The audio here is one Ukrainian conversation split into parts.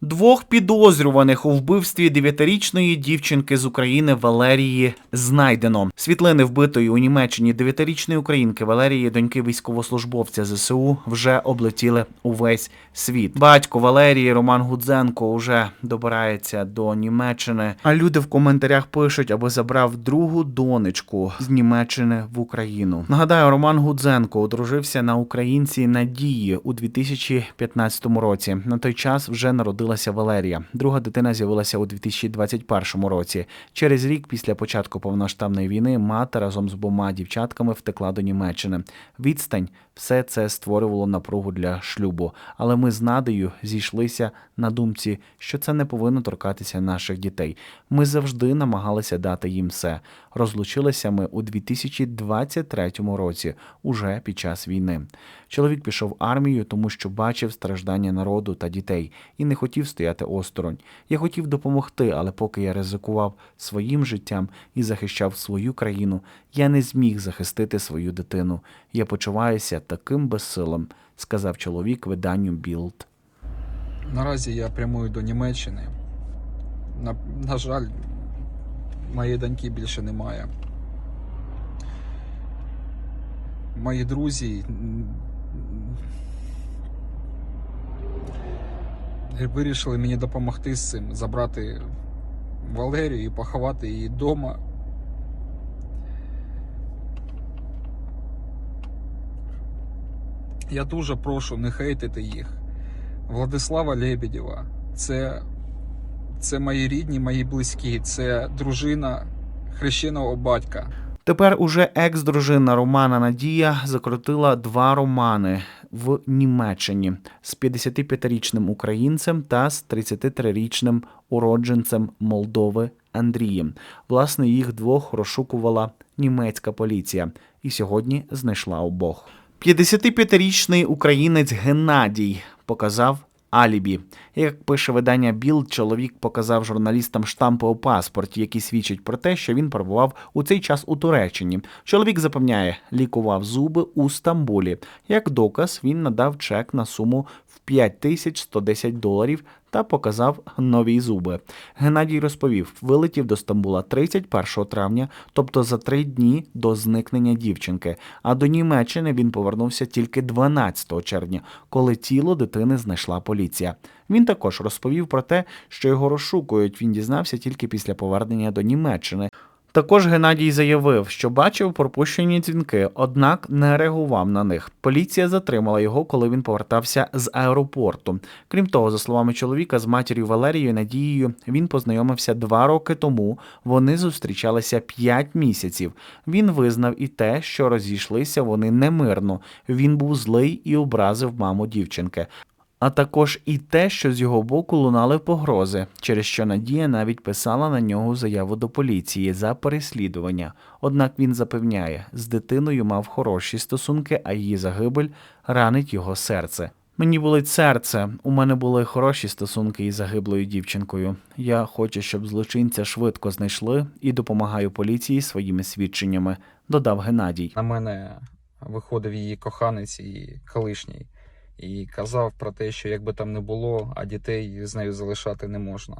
Двох підозрюваних у вбивстві дев'ятирічної дівчинки з України Валерії знайдено. Світлини вбитої у Німеччині дев'ятирічної українки Валерії, доньки військовослужбовця ЗСУ, вже облетіли увесь світ. Батько Валерії Роман Гудзенко уже добирається до Німеччини. А люди в коментарях пишуть, аби забрав другу донечку з Німеччини в Україну. Нагадаю, Роман Гудзенко одружився на українці Надії у 2015 році. На той час вже народилася Валерія. Друга дитина з'явилася у 2021 році. Через рік після початку повноштабної війни мати разом з обома дівчатками втекла до Німеччини. Відстань все це створювало напругу для шлюбу. Але ми з Надею зійшлися на думці, що це не повинно торкатися наших дітей. Ми завжди намагалися дати їм все. Розлучилися ми у 2023 році, уже під час війни. Чоловік пішов в армію, тому що бачив страждання народу та дітей і не хотів стояти осторонь. Я хотів допомогти, але поки я ризикував своїм життям і захищав свою країну, я не зміг захистити свою дитину. Я почуваюся таким безсилим, сказав чоловік виданню Білд. Наразі я прямую до Німеччини. На, на жаль, моєї доньки більше немає. Мої друзі вирішили мені допомогти з цим, забрати Валерію і поховати її вдома. Я дуже прошу не хейтити їх. Владислава Лебедєва. Це, це мої рідні, мої близькі, це дружина хрещеного батька. Тепер уже екс-дружина Романа Надія закрутила два романи в Німеччині з 55-річним українцем та з 33-річним уродженцем Молдови Андрієм. Власне, їх двох розшукувала німецька поліція і сьогодні знайшла обох. 55-річний українець Геннадій показав алібі. Як пише видання Білд, чоловік показав журналістам штампи у паспорті, які свідчать про те, що він перебував у цей час у Туреччині. Чоловік запевняє, лікував зуби у Стамбулі. Як доказ, він надав чек на суму в 5110 доларів та показав нові зуби. Геннадій розповів, вилетів до Стамбула 31 травня, тобто за три дні до зникнення дівчинки. А до Німеччини він повернувся тільки 12 червня, коли тіло дитини знайшла поліція. Він також розповів про те, що його розшукують. Він дізнався тільки після повернення до Німеччини. Також Геннадій заявив, що бачив пропущені дзвінки, однак не реагував на них. Поліція затримала його, коли він повертався з аеропорту. Крім того, за словами чоловіка, з матір'ю Валерією Надією він познайомився два роки тому. Вони зустрічалися п'ять місяців. Він визнав і те, що розійшлися вони немирно. Він був злий і образив маму дівчинки. А також і те, що з його боку лунали погрози, через що Надія навіть писала на нього заяву до поліції за переслідування. Однак він запевняє, з дитиною мав хороші стосунки, а її загибель ранить його серце. Мені болить серце. У мене були хороші стосунки із загиблою дівчинкою. Я хочу, щоб злочинця швидко знайшли і допомагаю поліції своїми свідченнями, додав Геннадій. На мене виходив її коханець і колишній. І казав про те, що якби там не було, а дітей з нею залишати не можна.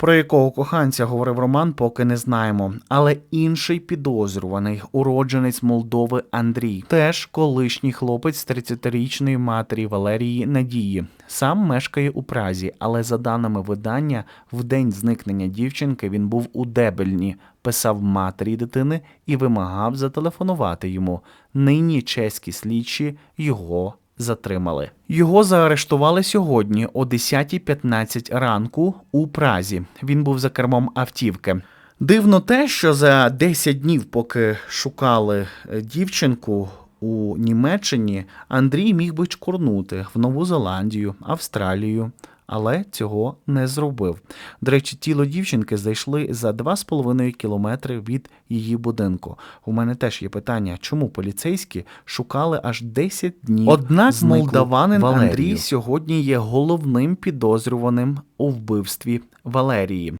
Про якого коханця говорив Роман, поки не знаємо. Але інший підозрюваний, уродженець Молдови Андрій, теж колишній хлопець 30-річної матері Валерії Надії. Сам мешкає у Празі, але за даними видання, в день зникнення дівчинки він був у Дебельні, писав матері дитини і вимагав зателефонувати йому. Нині чеські слідчі його затримали. Його заарештували сьогодні о 10.15 ранку у Празі. Він був за кермом автівки. Дивно те, що за 10 днів, поки шукали е, дівчинку у Німеччині, Андрій міг би чкурнути в Нову Зеландію, Австралію. Але цього не зробив. До речі, тіло дівчинки знайшли за 2,5 кілометри від її будинку. У мене теж є питання, чому поліцейські шукали аж 10 днів. Однак молдаванин Валерію. Андрій сьогодні є головним підозрюваним у вбивстві Валерії.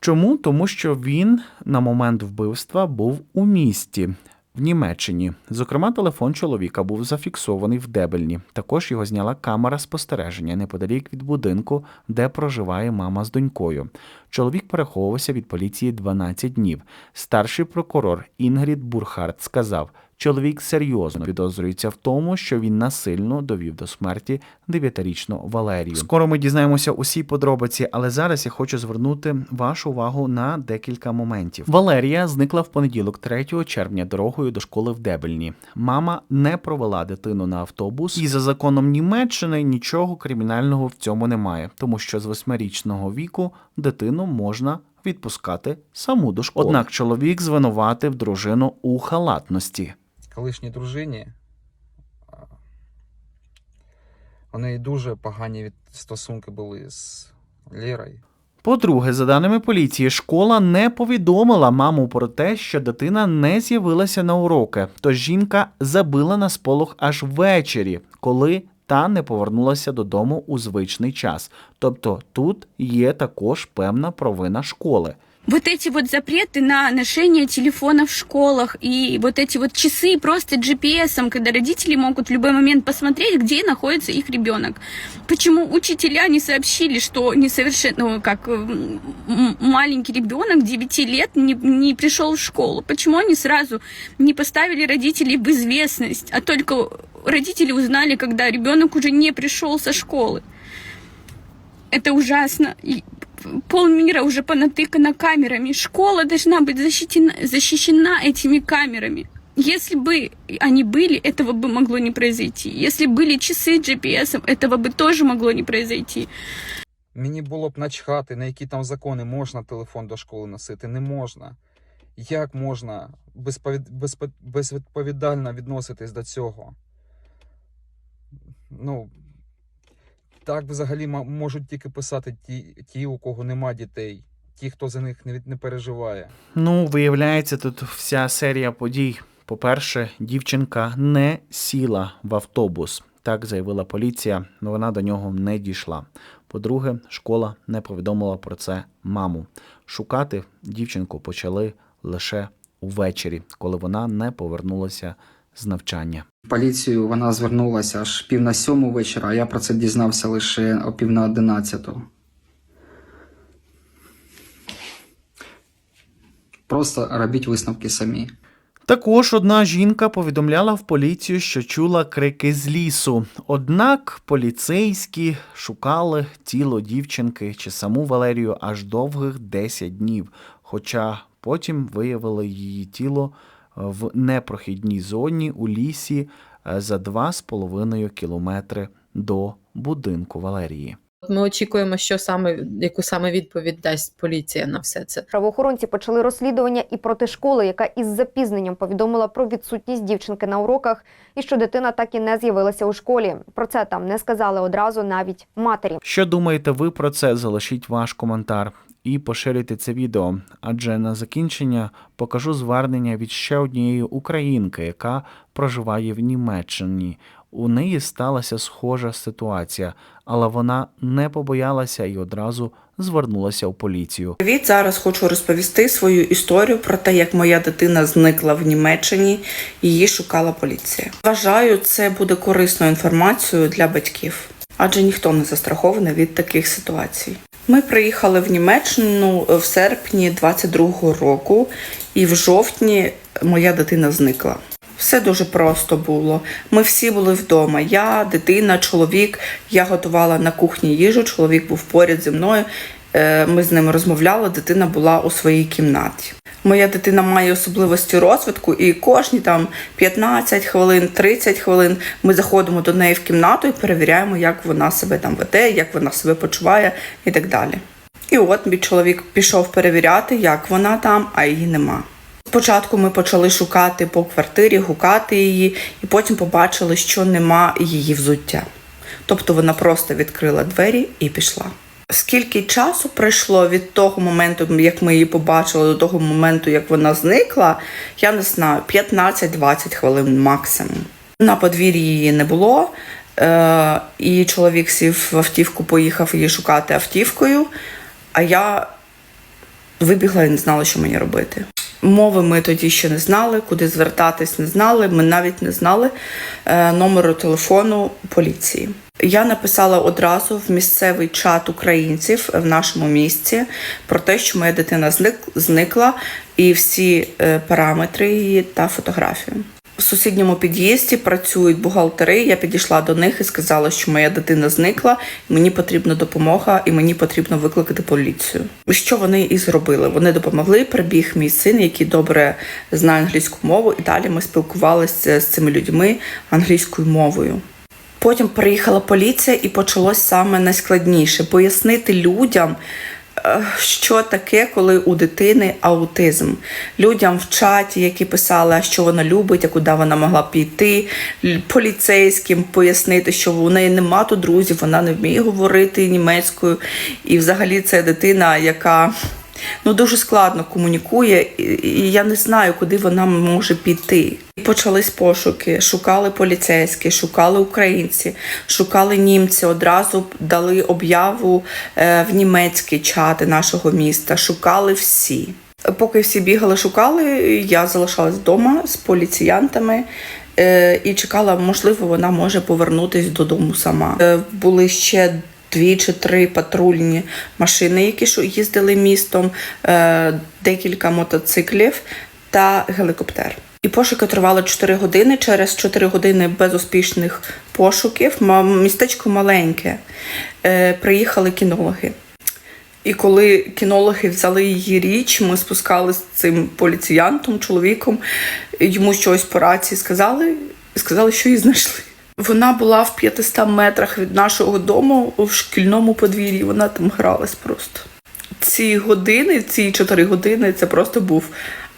Чому? Тому що він на момент вбивства був у місті. В Німеччині. Зокрема, телефон чоловіка був зафіксований в Дебельні. Також його зняла камера спостереження неподалік від будинку, де проживає мама з донькою. Чоловік переховувався від поліції 12 днів. Старший прокурор Інгрід Бурхард сказав, чоловік серйозно підозрюється в тому, що він насильно довів до смерті дев'ятирічну Валерію. Скоро ми дізнаємося усі подробиці, але зараз я хочу звернути вашу увагу на декілька моментів. Валерія зникла в понеділок, 3 червня, дорогою до школи в Дебельні. Мама не провела дитину на автобус, і за законом Німеччини нічого кримінального в цьому немає, тому що з восьмирічного віку дитину можна. Відпускати саму до школи. Однак чоловік звинуватив дружину у халатності. Колишній дружині. У неї дуже погані від- стосунки були з Лєрою. По-друге, за даними поліції, школа не повідомила маму про те, що дитина не з'явилася на уроки. Тож жінка забила на сполох аж ввечері, коли та не повернулася додому у звичний час. Тобто тут є також певна провина школи. Вот эти вот запреты на ношение телефона в школах и вот эти вот часы просто GPS, когда родители могут в любой момент посмотреть, где находится их ребенок. Почему учителя не сообщили, что несовершенно, ну, как м, маленький ребенок 9 лет не, не пришел в школу? Почему они сразу не поставили родителей в известность, а только родители узнали, когда ребенок уже не пришел со школы? Это ужасно. полмира уже понатыкано камерами. Школа должна быть защищена, защищена этими камерами. Если бы они были, этого бы могло не произойти. Если были часы с GPS, этого бы тоже могло не произойти. Мені було б начхати, на які там закони можна телефон до школи носити, не можна. Як можна безповід... безпо- безвідповідально відноситись до цього? Ну, так взагалі можуть тільки писати ті, ті, у кого нема дітей, ті, хто за них не, не переживає. Ну, виявляється, тут вся серія подій. По-перше, дівчинка не сіла в автобус. Так заявила поліція, але вона до нього не дійшла. По-друге, школа не повідомила про це маму. Шукати дівчинку почали лише увечері, коли вона не повернулася з навчання. Поліцію вона звернулася аж пів на сьому вечора, а я про це дізнався лише о пів на одинадцяту. Просто робіть висновки самі. Також одна жінка повідомляла в поліцію, що чула крики з лісу. Однак поліцейські шукали тіло дівчинки чи саму Валерію аж довгих 10 днів, хоча потім виявили її тіло в непрохідній зоні у лісі е, за 2,5 кілометри до будинку Валерії. Ми очікуємо, що саме яку саме відповідь дасть поліція на все це. Правоохоронці почали розслідування і проти школи, яка із запізненням повідомила про відсутність дівчинки на уроках і що дитина так і не з'явилася у школі. Про це там не сказали одразу навіть матері. Що думаєте ви про це? Залишіть ваш коментар і поширюйте це відео. Адже на закінчення покажу звернення від ще однієї українки, яка проживає в Німеччині. У неї сталася схожа ситуація, але вона не побоялася і одразу звернулася в поліцію. Привіт, зараз хочу розповісти свою історію про те, як моя дитина зникла в Німеччині, її шукала поліція. Вважаю, це буде корисною інформацією для батьків, адже ніхто не застрахований від таких ситуацій. Ми приїхали в Німеччину в серпні 22-го року, і в жовтні моя дитина зникла. Все дуже просто було. Ми всі були вдома. Я, дитина, чоловік. Я готувала на кухні їжу. Чоловік був поряд зі мною. Е, Ми з ним розмовляли. Дитина була у своїй кімнаті. Моя дитина має особливості розвитку, і кожні там 15 хвилин, 30 хвилин ми заходимо до неї в кімнату і перевіряємо, як вона себе там веде, як вона себе почуває і так далі. І от мій чоловік пішов перевіряти, як вона там, а її нема. Спочатку ми почали шукати по квартирі, гукати її, і потім побачили, що нема її взуття. Тобто вона просто відкрила двері і пішла. Скільки часу пройшло від того моменту, як ми її побачили, до того моменту, як вона зникла, я не знаю, 15-20 хвилин максимум. На подвір'ї її не було, е- і чоловік сів в автівку, поїхав її шукати автівкою, а я вибігла і не знала, що мені робити. Мови ми тоді ще не знали, куди звертатись не знали. Ми навіть не знали е, номеру телефону поліції. Я написала одразу в місцевий чат українців в нашому місті про те, що моя дитина зник, зникла, і всі е, параметри її та фотографію. В сусідньому під'їзді працюють бухгалтери. Я підійшла до них і сказала, що моя дитина зникла, мені потрібна допомога, і мені потрібно викликати поліцію. Що вони і зробили? Вони допомогли. Прибіг мій син, який добре знає англійську мову, і далі ми спілкувалися з цими людьми англійською мовою. Потім приїхала поліція і почалось саме найскладніше пояснити людям, е, що таке, коли у дитини аутизм. Людям в чаті, які писали, що вона любить, а куди вона могла піти, поліцейським пояснити, що у неї нема тут друзів, вона не вміє говорити німецькою. І взагалі це дитина, яка ну дуже складно комунікує, і я не знаю, куди вона може піти. Почались пошуки, шукали поліцейські, шукали українці, шукали німці. Одразу дали об'яву е, в німецькі чати нашого міста. Шукали всі. Поки всі бігали, шукали, я залишалась вдома з поліціянтами. е, І чекала, можливо, вона може повернутись додому сама. Е, Були ще дві чи три патрульні машини, які їздили містом, декілька мотоциклів та гелікоптер. І пошуки тривали 4 години. Через 4 години безуспішних пошуків містечко маленьке. Е, Приїхали кінологи. І коли кінологи взяли її річ, ми спускалися з цим поліціянтом, чоловіком, йому щось по рації сказали, сказали, що її знайшли. Вона була в 500 метрах від нашого дому в шкільному подвір'ї. Вона там гралась просто. Ці години, ці 4 години, це просто був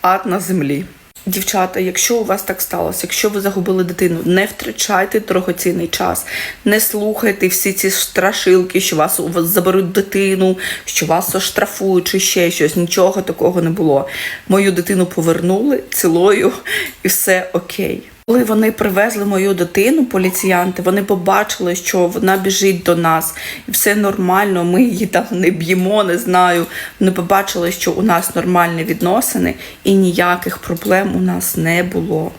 ад на землі. Дівчата, якщо у вас так сталося, якщо ви загубили дитину, не втрачайте дорогоцінний час, не слухайте всі ці страшилки, що вас у вас заберуть дитину, що вас оштрафують чи ще щось. Нічого такого не було. Мою дитину повернули цілою і все окей. Коли вони привезли мою дитину, поліціянти, вони побачили, що вона біжить до нас, і все нормально. Ми її там не б'ємо, не знаю. Вони побачили, що у нас нормальні відносини, і ніяких проблем у нас не було.